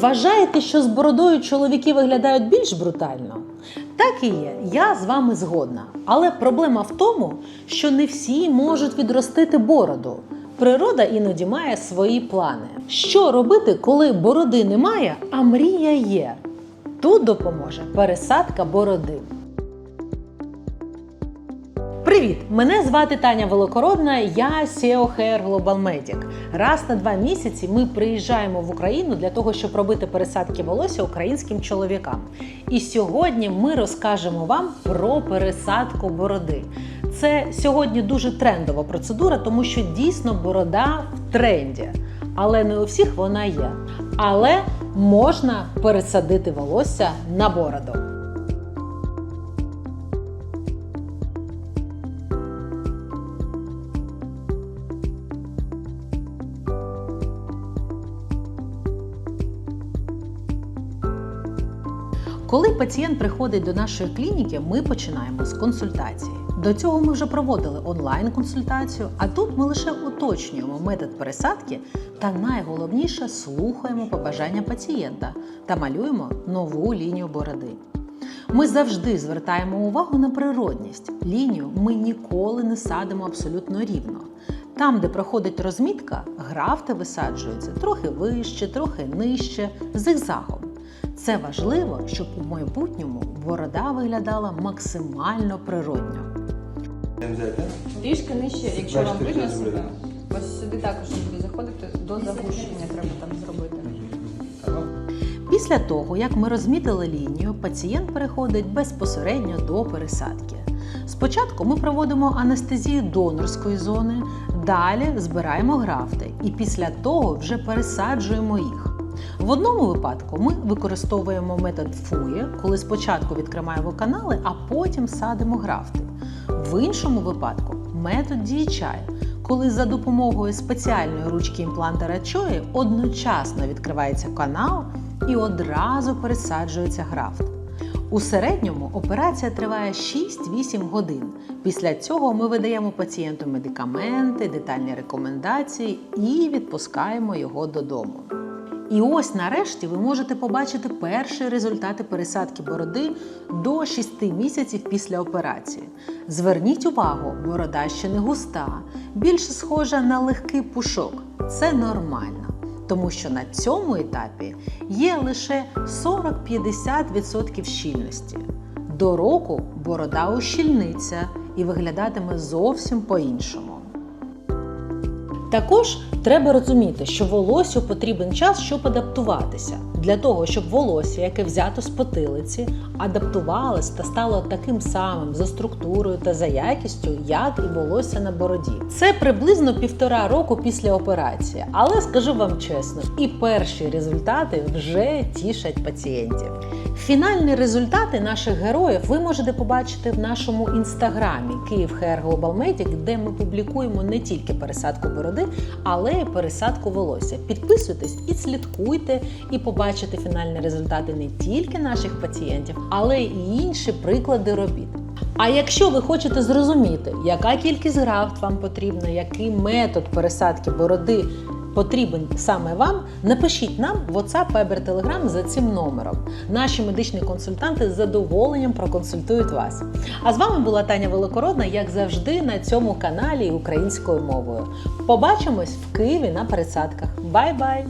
Вважаєте, що з бородою чоловіки виглядають більш брутально? Так і є, я з вами згодна. Але проблема в тому, що не всі можуть відростити бороду. Природа іноді має свої плани. Що робити, коли бороди немає, а мрія є? Тут допоможе пересадка бороди. Привіт! Мене звати Таня Великородна, я SEO Hair Global Medic. Раз на два місяці ми приїжджаємо в Україну для того, щоб робити пересадки волосся українським чоловікам. І сьогодні ми розкажемо вам про пересадку бороди. Це сьогодні дуже трендова процедура, тому що дійсно борода в тренді. Але не у всіх вона є. Але можна пересадити волосся на бороду. Коли пацієнт приходить до нашої клініки, ми починаємо з консультації. До цього ми вже проводили онлайн-консультацію, а тут ми лише уточнюємо метод пересадки та найголовніше слухаємо побажання пацієнта та малюємо нову лінію бороди. Ми завжди звертаємо увагу на природність. Лінію ми ніколи не садимо абсолютно рівно. Там, де проходить розмітка, графти висаджуються трохи вище, трохи нижче, зигзагом. Це важливо, щоб у майбутньому борода виглядала максимально природньо. Трішки нижче, якщо вам видно себе. Ось сюди також буде заходити до загущення, треба там зробити. Після того, як ми розмітили лінію, пацієнт переходить безпосередньо до пересадки. Спочатку ми проводимо анестезію донорської зони, далі збираємо графти і після того вже пересаджуємо їх. В одному випадку ми використовуємо метод фує, коли спочатку відкриваємо канали, а потім садимо графти. В іншому випадку метод DHI, коли за допомогою спеціальної ручки імплантера Чої одночасно відкривається канал і одразу пересаджується графт. У середньому операція триває 6-8 годин. Після цього ми видаємо пацієнту медикаменти, детальні рекомендації і відпускаємо його додому. І ось нарешті ви можете побачити перші результати пересадки бороди до 6 місяців після операції. Зверніть увагу, борода ще не густа, більше схожа на легкий пушок. Це нормально, тому що на цьому етапі є лише 40-50% щільності. До року борода ущільниться і виглядатиме зовсім по-іншому. Також треба розуміти, що волосю потрібен час, щоб адаптуватися. Для того, щоб волосся, яке взято з потилиці, адаптувалось та стало таким самим за структурою та за якістю, як і волосся на бороді. Це приблизно півтора року після операції, але скажу вам чесно, і перші результати вже тішать пацієнтів. Фінальні результати наших героїв ви можете побачити в нашому інстаграмі Київ Medic, де ми публікуємо не тільки пересадку бороди, але й пересадку волосся. Підписуйтесь і слідкуйте, і побачите фінальні результати не тільки наших пацієнтів, але й інші приклади робіт. А якщо ви хочете зрозуміти, яка кількість графт вам потрібна, який метод пересадки бороди потрібен саме вам, напишіть нам в WhatsApp, Viber, Telegram за цим номером. Наші медичні консультанти з задоволенням проконсультують вас. А з вами була Таня Великородна, як завжди, на цьому каналі українською мовою. Побачимось в Києві на пересадках. Бай-бай!